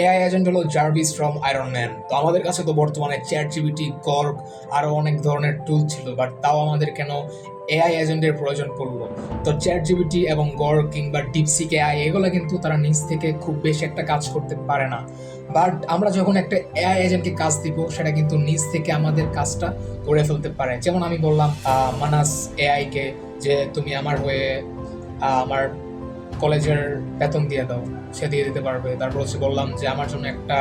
AI agent হলো Jarvis from Iron Man তো আমাদের কাছে তো বর্তমানে চ্যাট জিবিটি গর্গ আরও অনেক ধরনের টুল ছিল বাট তাও আমাদের কেন এআই এজেন্টের প্রয়োজন পড়ল? তো চ্যাট জিবিটি এবং গর্গ কিংবা ডিপসিক এআই এগুলো কিন্তু তারা নিজ থেকে খুব বেশি একটা কাজ করতে পারে না। বাট আমরা যখন একটা এআই এজেন্টকে কাজ দিব, সেটা কিন্তু নিজ থেকে আমাদের কাজটা করে ফেলতে পারে। যেমন আমি বললাম মানাস এআইকে যে, তুমি আমার হয়ে আমার কলেজের বেতন দিয়ে দাও, সে দিয়ে দিতে পারবে। তারপর হচ্ছে বললাম যে, আমার জন্য একটা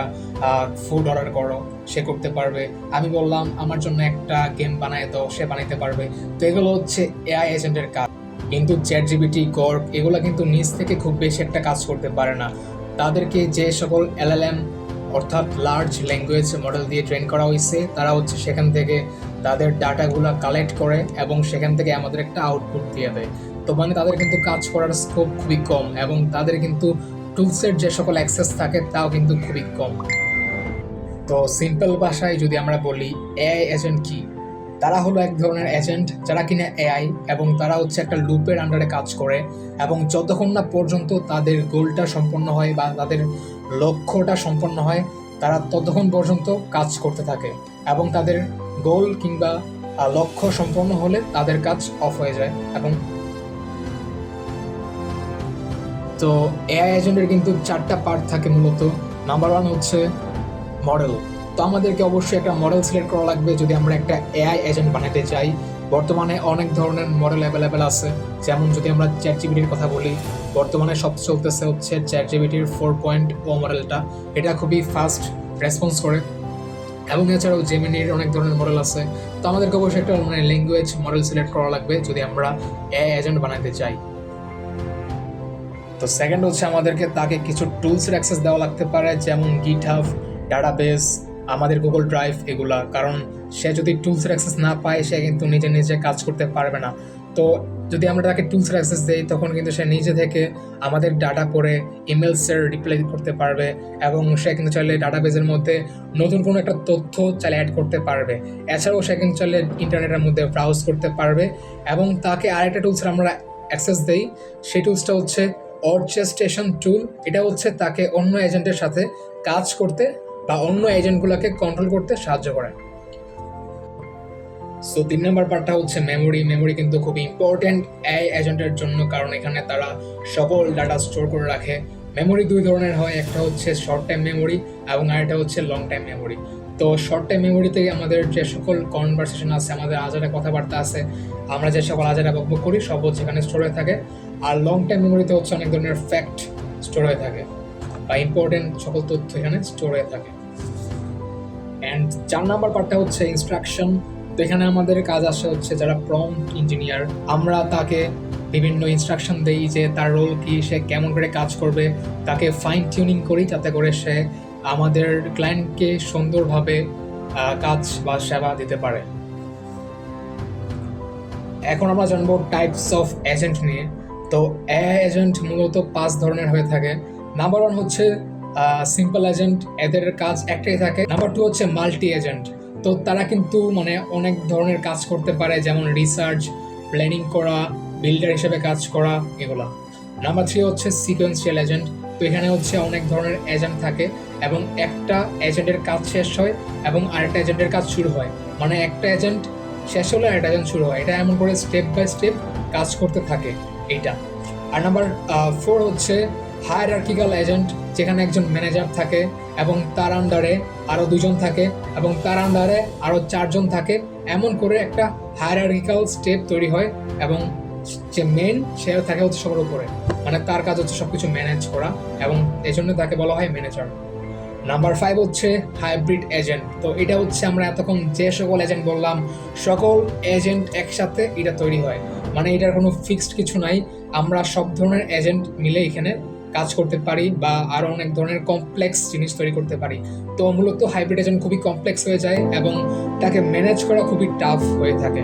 ফুড অর্ডার করো, সে করতে পারবে। আমি বললাম, আমার জন্য একটা গেম বানায় দাও, সে বানাইতে পারবে। তো এগুলো হচ্ছে এআই এজেন্টের কাজ। কিন্তু চ্যাট জিবিটি গর্ক এগুলো কিন্তু নিজ থেকে খুব বেশি একটা কাজ করতে পারে না। তাদেরকে যে সকল এলএলএম অর্থাৎ লার্জ ল্যাঙ্গুয়েজ মডেল দিয়ে ট্রেন করা হয়েছে তারা হচ্ছে সেখান থেকে তাদের ডাটাগুলো কালেক্ট করে এবং সেখান থেকে আমাদের একটা আউটপুট দিয়ে দেয়। তো মানে তাদের কিন্তু কাজ করার স্কোপ খুবই কম এবং তাদের কিন্তু টুলসের যে সকল অ্যাক্সেস থাকে তাও কিন্তু খুবই কম। তো সিম্পল ভাষায় যদি আমরা বলি এআই এজেন্ট কি? তারা হলো এক ধরনের এজেন্ট যারা কিনা এআই এবং তারা হচ্ছে একটা লুপের আন্ডারে কাজ করে এবং যতক্ষণ না পর্যন্ত তাদের গোলটা সম্পন্ন হয় বা তাদের লক্ষ্যটা সম্পন্ন হয়, তারা ততক্ষণ পর্যন্ত কাজ করতে থাকে এবং তাদের গোল কিংবা লক্ষ্য সম্পন্ন হলে তাদের কাজ অফ হয়ে যায় এবং তো এআই এজেন্টের কিন্তু চারটা পার্ট থাকে মূলত। নাম্বার ওয়ান হচ্ছে মডেল তো আমাদেরকে অবশ্যই একটা মডেল সিলেক্ট করা লাগবে যদি আমরা একটা এআই এজেন্ট বানাতে চাই। বর্তমানে অনেক ধরনের মডেল অ্যাভেলেবেল আছে। যেমন যদি আমরা চ্যাট জিবিটির কথা বলি, বর্তমানে সব চলতেছে হচ্ছে চ্যাট জিবিটির ফোর পয়েন্ট ও মডেলটা এটা খুবই ফাস্ট রেসপন্স করে। এবং এছাড়াও জেমিনির অনেক ধরনের মডেল আছে। তো আমাদেরকে অবশ্যই একটা মানে ল্যাঙ্গুয়েজ মডেল সিলেক্ট করা লাগবে যদি আমরা এআই এজেন্ট বানাতে চাই। তো সেকেন্ড হচ্ছে আমাদেরকে তাকে কিছু টুলসের অ্যাক্সেস দেওয়া লাগতে পারে, যেমন গিট হাব ডাটাবেস আমাদের গুগল ড্রাইভ এগুলা। কারণ সে যদি টুলসের অ্যাক্সেস না পায়, সে কিন্তু নিজে নিজে কাজ করতে পারবে না। তো যদি আমরা তাকে টুলসের অ্যাক্সেস দিই, তখন কিন্তু সে নিজে থেকে আমাদের ডাটা পড়ে ইমেলসের রিপ্লাই করতে পারবে এবং সে কিন্তু চাইলে ডাটাবেসের মধ্যে নতুন কোনো একটা তথ্য চাইলে অ্যাড করতে পারবে। এছাড়াও সে কিন্তু চাইলে ইন্টারনেটের মধ্যে ব্রাউজ করতে পারবে এবং তাকে আরেকটা টুলসের আমরা অ্যাক্সেস দেই, সেই টুলসটা হচ্ছে অর্চেস্টেশন টুল এটা হচ্ছে তাকে অন্য এজেন্টের সাথে কাজ করতে বা অন্য এজেন্টগুলোকে কন্ট্রোল করতে সাহায্য করে। সো তিন নম্বর পার্টটা হচ্ছে মেমোরি মেমোরি কিন্তু খুব ইম্পর্ট্যান্ট এই এজেন্টের জন্য, কারণ এখানে তারা সকল ডাটা স্টোর করে রাখে। মেমোরি দুই ধরনের হয়। একটা হচ্ছে শর্ট টাইম মেমোরি এবং আরেকটা হচ্ছে লং টাইম মেমোরি তো শর্ট টাইম মেমোরিতে আমাদের যে সকল কনভারসেশন আছে, আমাদের আজারে কথাবার্তা আছে, আমরা যে সকল আজারে বকবক করি, সব এখানে স্টোর হয়ে থাকে। আর লং টাইম মেমোরিতে হচ্ছে অনেক ধরনের ফ্যাক্ট স্টোর হয়ে থাকে বা ইম্পর্টেন্ট সকল তথ্য এখানে স্টোর হয়ে থাকে। অ্যান্ড চার নাম্বার পার্টটা হচ্ছে ইনস্ট্রাকশন তো এখানে আমাদের কাজ আসে হচ্ছে যারা প্রম ইঞ্জিনিয়ার আমরা তাকে বিভিন্ন ইনস্ট্রাকশন দেই যে তার রোল কি, সে কেমন করে কাজ করবে, তাকে ফাইন টিউনিং করি, যাতে করে সে আমাদের ক্লায়েন্টকে সুন্দরভাবে কাজ বা সেবা দিতে পারে। এখন আমরা জানব টাইপস অফ এজেন্ট নিয়ে। তো এআই এজেন্ট মূলত পাঁচ ধরনের হয়ে থাকে। নাম্বার ওয়ান হচ্ছে সিম্পল এজেন্ট এদের কাজ একটাই থাকে। নাম্বার টু হচ্ছে মাল্টি এজেন্ট তো তারা কিন্তু মানে অনেক ধরনের কাজ করতে পারে, যেমন রিসার্চ প্ল্যানিং করা বিল্ডার হিসেবে কাজ করা, এগুলা। নাম্বার থ্রি হচ্ছে সিকোয়েন্সিয়াল এজেন্ট তো এখানে হচ্ছে অনেক ধরনের এজেন্ট থাকে এবং একটা এজেন্টের কাজ শেষ হয় এবং আরেকটা এজেন্টের কাজ শুরু হয়। মানে একটা এজেন্ট শেষ হলে আরেকটা এজেন্ট শুরু হয়। এটা এমন করে স্টেপ বাই স্টেপ কাজ করতে থাকে এইটা। আর নাম্বার ফোর হচ্ছে হায়ারার্কিক্যাল এজেন্ট যেখানে একজন ম্যানেজার থাকে এবং তার আন্ডারে আরও দুজন থাকে এবং তার আন্ডারে আরও চারজন থাকে। এমন করে একটা হায়ারার্কিক্যাল স্টেপ তৈরি হয় এবং যে মেন সে থাকে হচ্ছে সবার উপরে। মানে তার কাজ হচ্ছে সবকিছু ম্যানেজ করা এবং এই জন্য তাকে বলা হয় ম্যানেজার নাম্বার ফাইভ হচ্ছে হাইব্রিড এজেন্ট তো এটা হচ্ছে আমরা এতক্ষণ যে সকল এজেন্ট বললাম, সকল এজেন্ট একসাথে এটা তৈরি হয়। মানে এটার কোনো ফিক্সড কিছু নাই। আমরা সব ধরনের এজেন্ট মিলে এখানে কাজ করতে পারি বা আরও অনেক ধরনের কমপ্লেক্স জিনিস তৈরি করতে পারি। তো মূলত হাইব্রিড এজেন্ট খুবই কমপ্লেক্স হয়ে যায় এবং তাকে ম্যানেজ করা খুবই টাফ হয়ে থাকে।